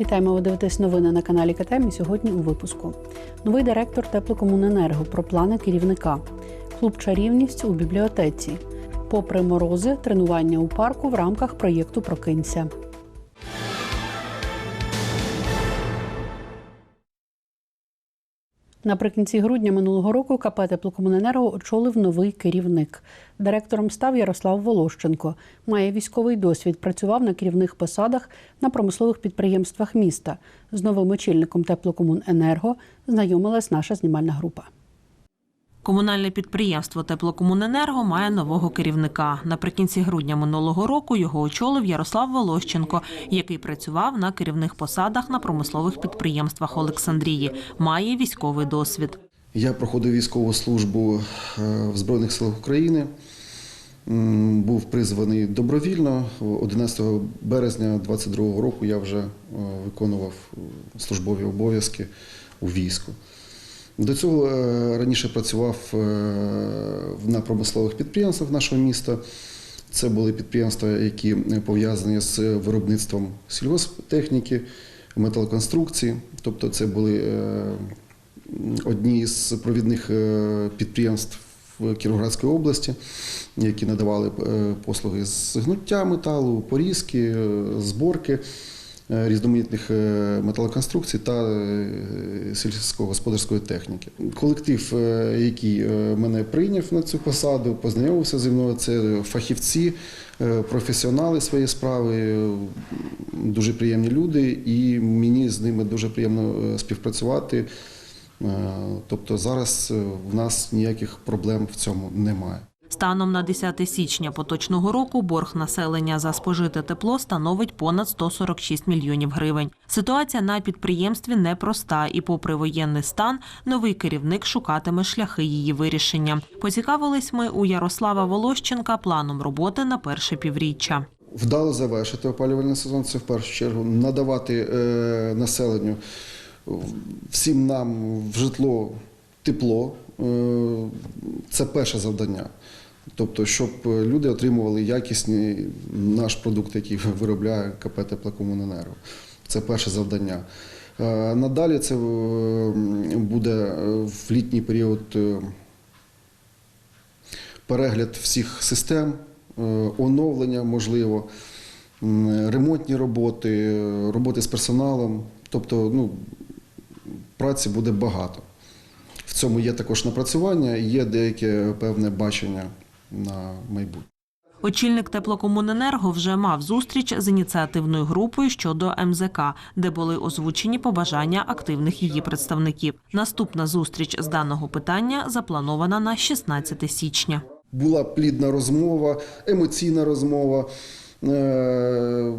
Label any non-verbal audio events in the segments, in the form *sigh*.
Вітаємо, ви дивитесь новини на каналі КТМ. Сьогодні у випуску. Новий директор теплокомуненерго про плани керівника. Клуб чарівність у бібліотеці. Попри морози, тренування у парку в рамках проєкту Прокинься. Наприкінці грудня минулого року КП «Теплокомуненерго» очолив новий керівник. Директором став Ярослав Волощенко. Має військовий досвід. Працював на керівних посадах на промислових підприємствах міста. З новим очільником теплокомуненерго знайомилась наша знімальна група. Комунальне підприємство Теплокомуненерго має нового керівника. Наприкінці грудня минулого року його очолив Ярослав Волощенко, який працював на керівних посадах на промислових підприємствах Олександрії. Має військовий досвід. Я проходив військову службу е, в Збройних силах України. Був призваний добровільно. 11 березня 22 року я вже е, виконував е, службові обов'язки у війську. До цього е, раніше працював е, на промислових підприємствах нашого міста. Це були підприємства, які пов'язані з виробництвом сільгосптехніки, металоконструкції. Тобто це були е, одні з провідних е, підприємств в Кіровоградській області, які надавали е, послуги з гнуття металу, порізки, е, зборки е, різноманітних е, металоконструкцій та е, сільськогосподарської техніки. Колектив, е, який е, мене прийняв на цю посаду, познайомився зі мною. Це фахівці, е, професіонали своєї справи, е, дуже приємні люди, і мені з ними дуже приємно е, співпрацювати. Е, Тобто зараз е, в нас ніяких проблем в цьому немає. Станом на 10 січня поточного року борг населення за спожите тепло становить понад 146 мільйонів гривень. Ситуація на підприємстві непроста, і, попри воєнний стан, новий керівник шукатиме шляхи її вирішення. Поцікавились ми у Ярослава Волощенка планом роботи на перше півріччя. Вдало завершити опалювальний сезон це в першу чергу надавати е, населенню всім нам в житло тепло. Е, це перше завдання. Тобто, щоб люди отримували якісний наш продукт, який виробляє КП Теплокомуненерго. Це перше завдання. Е, Надалі це е, буде е, в літній період е, перегляд всіх систем, е, оновлення можливо, ремонтні роботи, е, роботи з персоналом. Тобто, ну, праці буде багато. В цьому є також напрацювання, є деяке певне бачення на майбутнє. Очільник теплокомуненерго вже мав зустріч з ініціативною групою щодо МЗК, де були озвучені побажання активних її представників. Наступна зустріч з даного питання запланована на 16 січня. Була плідна розмова, емоційна розмова. Е,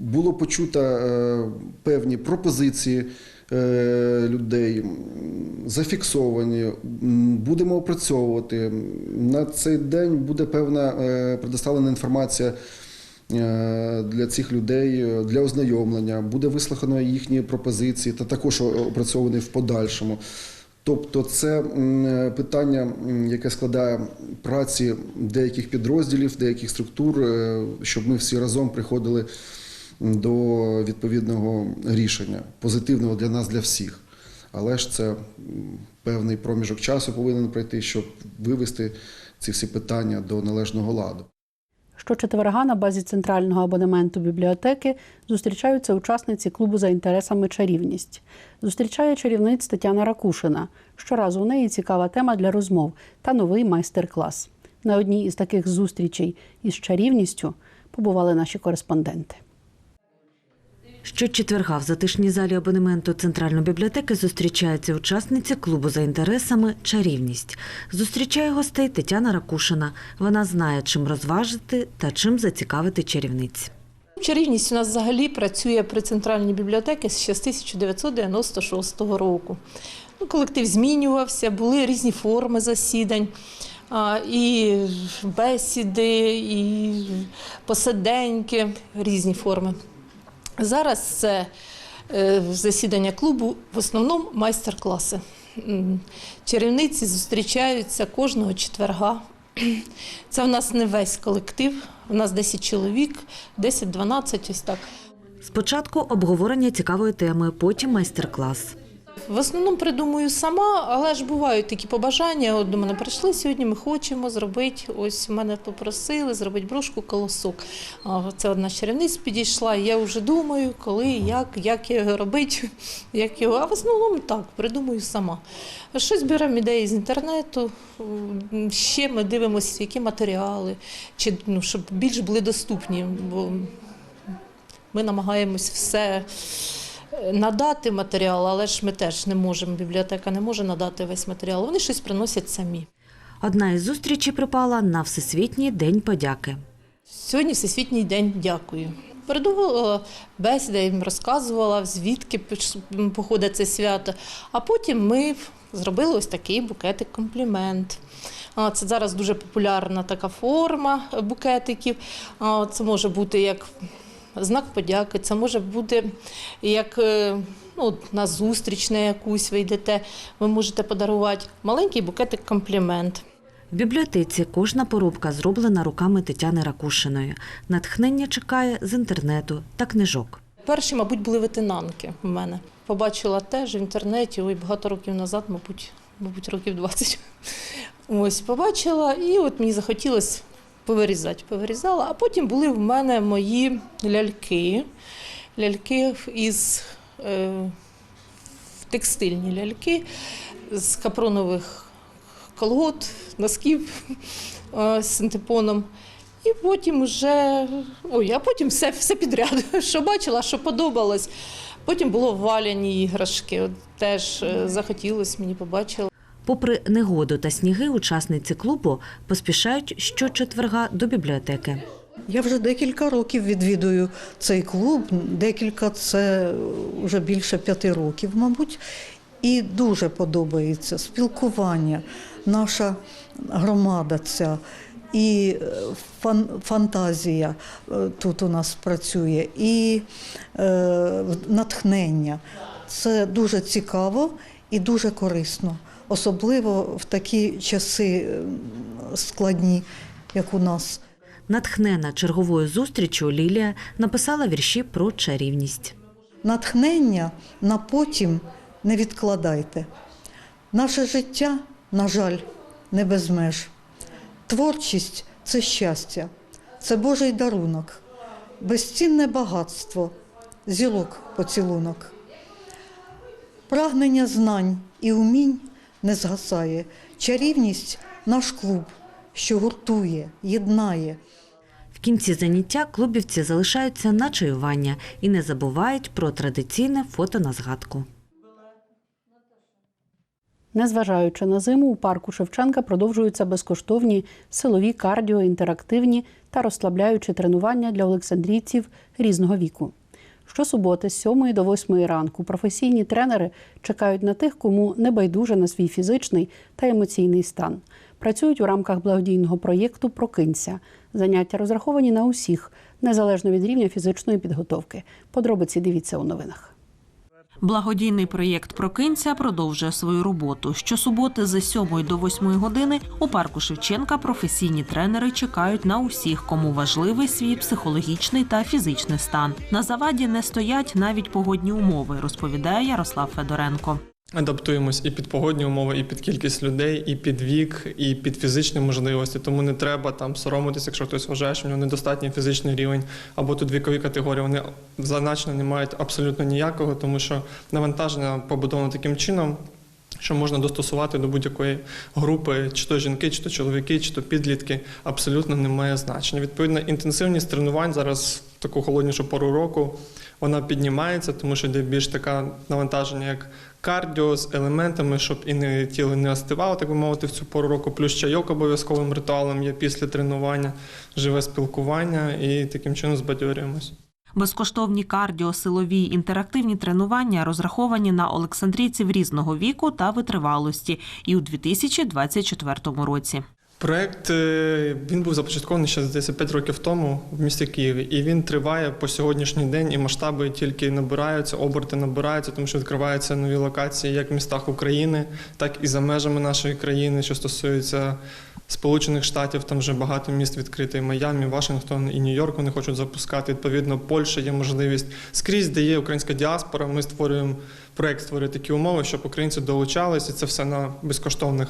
Було почуто е, певні пропозиції людей, зафіксовані. Будемо опрацьовувати. На цей день буде певна е, предоставлена інформація е, для цих людей е, для ознайомлення. Буде вислухано їхні пропозиції та також опрацьовані в подальшому. Тобто це питання, яке складає праці деяких підрозділів, деяких структур, е, щоб ми всі разом приходили до відповідного рішення, позитивного для нас, для всіх. Але ж це певний проміжок часу повинен пройти, щоб вивести ці всі питання до належного ладу. Щочетверга на базі центрального абонементу бібліотеки зустрічаються учасниці клубу за інтересами чарівність. Зустрічає чарівниць Тетяна Ракушина. Щоразу у неї цікава тема для розмов та новий майстер-клас. На одній із таких зустрічей із чарівністю побували наші кореспонденти. Щочетверга в затишній залі абонементу Центральної бібліотеки зустрічаються учасниці клубу за інтересами Чарівність. Зустрічає гостей Тетяна Ракушина. Вона знає, чим розважити та чим зацікавити чарівниць. Чарівність у нас взагалі працює при центральній бібліотеці ще з 1996 року. Ну, колектив змінювався, були різні форми засідань, і бесіди, і посиденьки, різні форми. Зараз це е, засідання клубу в основному майстер-класи. Чарівниці зустрічаються кожного четверга. Це в нас не весь колектив, у нас 10 чоловік, 10-12, ось так. Спочатку обговорення цікавої теми, потім майстер-клас. В основному придумую сама, але ж бувають такі побажання. От до мене прийшли сьогодні. Ми хочемо зробити. Ось мене попросили зробити брошку колосок. Це одна з чарівниць підійшла. і Я вже думаю, коли, як, як його робити, *laughs* як його. А в основному так придумую сама. Щось беремо ідеї з інтернету. Ще ми дивимося, які матеріали, чи ну, щоб більш були доступні. Бо ми намагаємось все надати матеріал, але ж ми теж не можемо, бібліотека не може надати весь матеріал. Вони щось приносять самі. Одна із зустрічей припала на Всесвітній день подяки. Сьогодні Всесвітній день дякую. Передувала бесіда, їм розказувала, звідки походить це свято. А потім ми зробили ось такий букетик комплімент. Це зараз дуже популярна така форма букетиків. Це може бути як знак подяки, це може бути як е, ну, на зустріч на якусь ви йдете. Ви можете подарувати маленький букетик комплімент. В бібліотеці кожна поробка зроблена руками Тетяни Ракушиної. Натхнення чекає з інтернету та книжок. Перші, мабуть, були ветенанки в мене. Побачила теж в інтернеті, ой, багато років назад, мабуть, мабуть, років 20. Ось побачила, і от мені захотілося повирізати. Повирізала. А потім були в мене мої ляльки. Ляльки із е, текстильні ляльки з капронових колгот, носків *laughs* е, з синтепоном. І потім вже, ой, а потім все, все підряд, *laughs* що бачила, що подобалось. Потім було валяні іграшки. От теж е, захотілося мені побачила. Попри негоду та сніги, учасниці клубу поспішають щочетверга до бібліотеки. Я вже декілька років відвідую цей клуб. Декілька це вже більше п'яти років, мабуть. І дуже подобається спілкування, наша громада ця. І е, фан, фантазія е, тут у нас працює, і е, натхнення. Це дуже цікаво і дуже корисно, особливо в такі часи е, складні, як у нас. Натхнена черговою зустрічю Лілія написала вірші про чарівність. Натхнення на потім не відкладайте. Наше життя, на жаль, не без меж. Творчість це щастя, це Божий дарунок, безцінне багатство, зілок поцілунок. Прагнення знань і умінь не згасає. Чарівність наш клуб, що гуртує, єднає. В кінці заняття клубівці залишаються на чаювання і не забувають про традиційне фото на згадку. Незважаючи на зиму, у парку Шевченка продовжуються безкоштовні силові кардіо, інтерактивні та розслабляючі тренування для олександрійців різного віку. Щосуботи з 7 до 8 ранку професійні тренери чекають на тих, кому не байдуже на свій фізичний та емоційний стан. Працюють у рамках благодійного проєкту Прокинься. Заняття розраховані на усіх, незалежно від рівня фізичної підготовки. Подробиці дивіться у новинах. Благодійний проєкт Прокинься продовжує свою роботу. Щосуботи з 7 до 8 години у парку Шевченка професійні тренери чекають на усіх, кому важливий свій психологічний та фізичний стан. На заваді не стоять навіть погодні умови, розповідає Ярослав Федоренко. Адаптуємось і під погодні умови, і під кількість людей, і під вік, і під фізичні можливості. Тому не треба там соромитися, якщо хтось вважає, що в нього недостатній фізичний рівень, або тут вікові категорії. Вони значення не мають абсолютно ніякого, тому що навантаження побудовано таким чином. Що можна достосувати до будь-якої групи, чи то жінки, чи то чоловіки, чи то підлітки, абсолютно не має значення. Відповідно, інтенсивність тренувань зараз в таку холоднішу пору року вона піднімається, тому що йде більш таке навантаження, як кардіо з елементами, щоб і не тіло не остивало, так би мовити, в цю пору року. Плюс чайок обов'язковим ритуалом є після тренування, живе спілкування і таким чином збадьорюємось. Безкоштовні кардіо, силові інтерактивні тренування розраховані на олександрійців різного віку та витривалості і у 2024 році. Проект е, він був започаткований ще здається 5 років тому в місті Києві, і він триває по сьогоднішній день, і масштаби тільки набираються, оберти набираються, тому що відкриваються нові локації як в містах України, так і за межами нашої країни, що стосується Сполучених Штатів там вже багато міст відкрито, і Майамі, Вашингтон і Нью-Йорк вони хочуть запускати. Відповідно, Польща є можливість. Скрізь, де є українська діаспора, ми створюємо проект, створює такі умови, щоб українці долучалися. І це все на безкоштовних,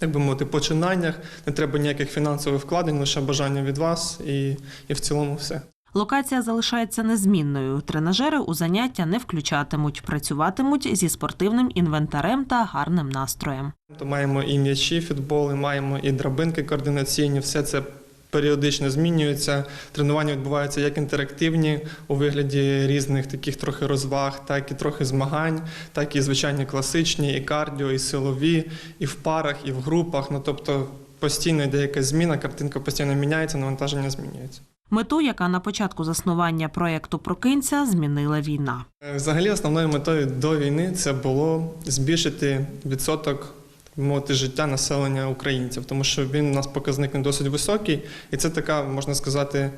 так би мовити, починаннях. Не треба ніяких фінансових вкладень, лише бажання від вас, і, і в цілому все. Локація залишається незмінною. Тренажери у заняття не включатимуть, працюватимуть зі спортивним інвентарем та гарним настроєм. То маємо і м'ячі, футболи, маємо і драбинки координаційні. Все це періодично змінюється. Тренування відбуваються як інтерактивні у вигляді різних таких трохи розваг, так і трохи змагань, так і звичайні класичні, і кардіо, і силові, і в парах, і в групах. Ну тобто постійно йде якась зміна, картинка постійно міняється, навантаження змінюється. Мету, яка на початку заснування проєкту Прокинься, змінила війна. Е, Взагалі, основною метою до війни це було збільшити відсоток мовити життя населення українців, тому що він у нас показник не досить високий, і це така, можна сказати,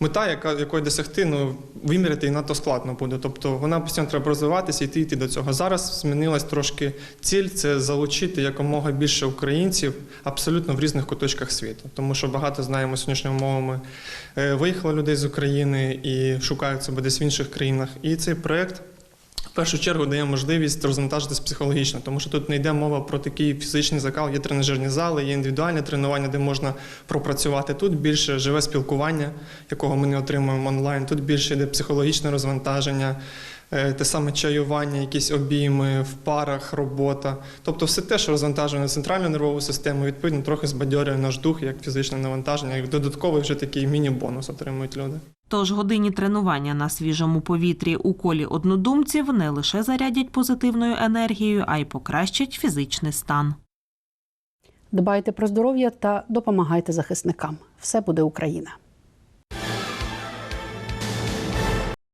мета, яка якої досягти, ну виміряти і надто складно буде. Тобто вона постійно треба розвиватися, і йти йти до цього. Зараз змінилась трошки ціль це залучити якомога більше українців абсолютно в різних куточках світу, тому що багато знаємо сьогоднішніми мовами. Е, Виїхало людей з України і шукають себе десь в інших країнах. І цей проект в першу чергу дає можливість розвантажитись психологічно, тому що тут не йде мова про такий фізичний закал, є тренажерні зали, є індивідуальне тренування, де можна пропрацювати. Тут більше живе спілкування, якого ми не отримуємо онлайн. Тут більше йде психологічне розвантаження. е, Те саме чаювання, якісь обійми в парах, робота. Тобто все те, що розвантажує центральну нервову систему, відповідно, трохи збадьорює наш дух як фізичне навантаження, як додатковий вже такий міні-бонус отримують люди. Тож годині тренування на свіжому повітрі у колі однодумців не лише зарядять позитивною енергією, а й покращать фізичний стан. Дбайте про здоров'я та допомагайте захисникам. Все буде Україна.